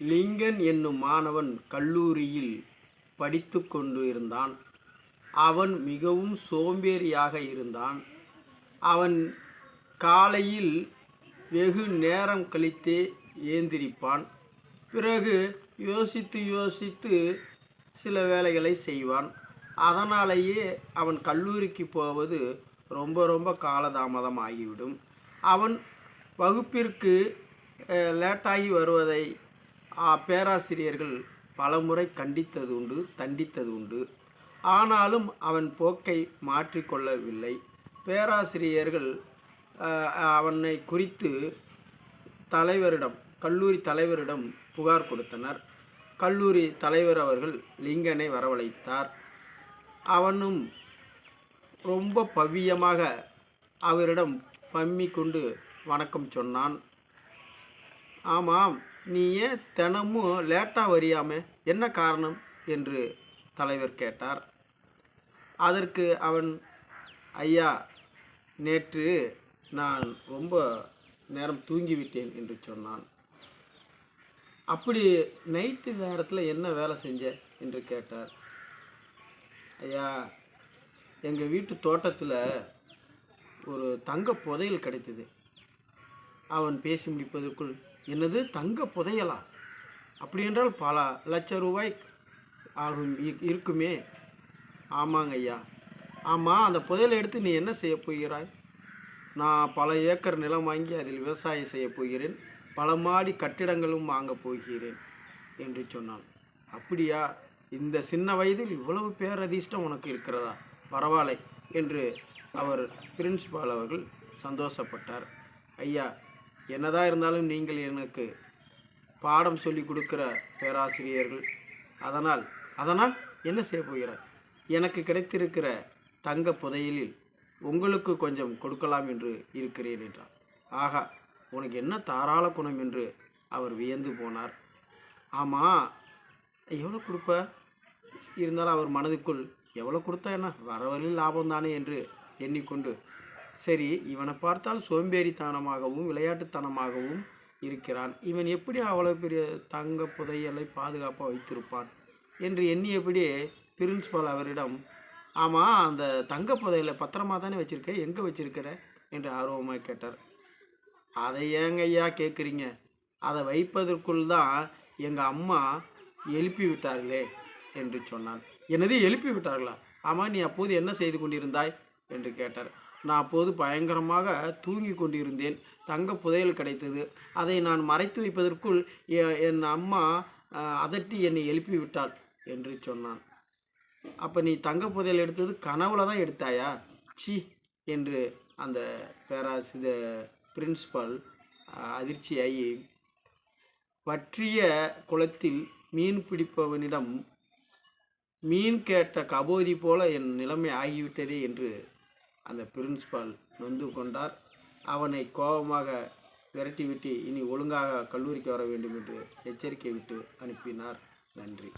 Lincoln என்னும் மாணவன் கல்லூரியில் படித்து கொண்டு இருந்தான். அவன் மிகவும் சோம்பேறியாக இருந்தான். அவன் காலையில் வெகு நேரம் கழித்தே ஏந்திரிப்பான். பிறகு யோசித்து யோசித்து சில வேலைகளை செய்வான். அதனாலேயே அவன் கல்லூரிக்கு போவது ரொம்ப ரொம்ப காலதாமதம் ஆகிவிடும் அவன் வகுப்பிற்கு லேட்டாகி வருவதை பேராசிரியர்கள் பலமுறை கண்டித்தது உண்டு தண்டித்தது உண்டு. ஆனாலும் அவன் போக்கை மாற்றிக்கொள்ளவில்லை பேராசிரியர்கள் அவனை குறித்து தலைவரிடம் கல்லூரி தலைவரிடம் புகார் கொடுத்தனர். கல்லூரி தலைவர் அவர்கள் லிங்கனை வரவழைத்தார். அவனும் ரொம்ப பவ்யமாக அவரிடம் பம்மி கொண்டு வணக்கம் சொன்னான். ஆமாம் நீ ஏன் தினமும் லேட்டாக வரியாமே? என்ன காரணம்? என்று தலைவர் கேட்டார். அதற்கு அவன் ஐயா நேற்று நான் ரொம்ப நேரம் தூங்கிவிட்டேன் என்று சொன்னான். அப்படி நைட்டு நேரத்தில் என்ன வேலை செஞ்ச? என்று கேட்டார். ஐயா எங்கள் வீட்டு தோட்டத்தில் ஒரு தங்க புதையல் கிடைத்தது. அவன் பேசி முடிப்பதற்குள் என்னது தங்க புதையலா? அப்படி என்றால் பல லட்சம் ரூபாய் ஆகும் இருக்குமே. ஆமாங்க ஐயா. ஆமாம் அந்த புதையலை எடுத்து நீ என்ன செய்ய போகிறாய்? நான் பல ஏக்கர் நிலம் வாங்கி அதில் விவசாயம் செய்ய போகிறேன். பல மாடி கட்டிடங்களும் வாங்கப் போகிறேன் என்று சொன்னான். அப்படியா? இந்த சின்ன வயதில் இவ்வளவு பேரதிர்ஷ்டம் உனக்கு இருக்கிறதா? பரவாயில்லை என்று அவர் பிரின்ஸ்பால் அவர்கள் சந்தோஷப்பட்டார். ஐயா என்னதான் இருந்தாலும் நீங்கள் எனக்கு பாடம் சொல்லி கொடுக்கிற பேராசிரியர்கள். அதனால் அதனால் என்ன செய்ய போகிறார் எனக்கு கிடைத்திருக்கிற தங்க புதையலில் உங்களுக்கு கொஞ்சம் கொடுக்கலாம் என்று இருக்கிறேன் என்றார் ஆகா உனக்கு என்ன தாராள குணம் என்று அவர் வியந்து போனார். ஆமாம் எவ்வளோ கொடுப்ப? இருந்தாலும் அவர் மனதுக்குள் எவ்வளோ கொடுத்தா என்ன? வர வரையில் லாபம் தானே என்று எண்ணிக்கொண்டு சரி இவனை பார்த்தால் சோம்பேறித்தனமாகவும் விளையாட்டுத்தனமாகவும் இருக்கிறான். இவன் எப்படி அவ்வளோ பெரிய தங்க புதையலை பாதுகாப்பாக வைத்திருப்பான் என்று எண்ணியபடி பிரின்ஸ்பால் அவரிடம் ஆமாம் அந்த தங்க புதையலை பத்திரமா தானே வச்சுருக்க? எங்கே வச்சிருக்கிற? என்று ஆர்வமாக கேட்டார். அதை ஏங்க ஐயா கேட்குறீங்க அதை வைப்பதற்குள் தான் எங்கள் அம்மா எழுப்பி விட்டார்களே என்று சொன்னான். என்னது எழுப்பி விட்டார்களா? ஆமாம் நீ அப்போது என்ன செய்து கொண்டிருந்தாய்? என்று கேட்டார். நான் அப்போது பயங்கரமாக தூங்கி கொண்டிருந்தேன். தங்க புதையல் கிடைத்தது. அதை நான் மறைத்து வைப்பதற்குள் எ- என் அம்மா அதட்டி என்னை எழுப்பி விட்டாள் என்று சொன்னான். அப்போ நீ தங்க புதையல் எடுத்தது கனவுல தான் எடுத்தாயா? சி என்று அந்த பேராசித பிரின்சிபால் அதிர்ச்சியாகி வற்றிய குளத்தில் மீன் பிடிப்பவனிடம் மீன் கேட்ட கபோதி போல என் நிலைமை ஆகிவிட்டதே என்று அந்த பிரின்சிபால் நொந்து கொண்டார். அவனை கோபமாக விரட்டிவிட்டு இனி ஒழுங்காக கல்லூரிக்கு வர வேண்டும் என்று எச்சரிக்கை விட்டு அனுப்பினார். நன்றி.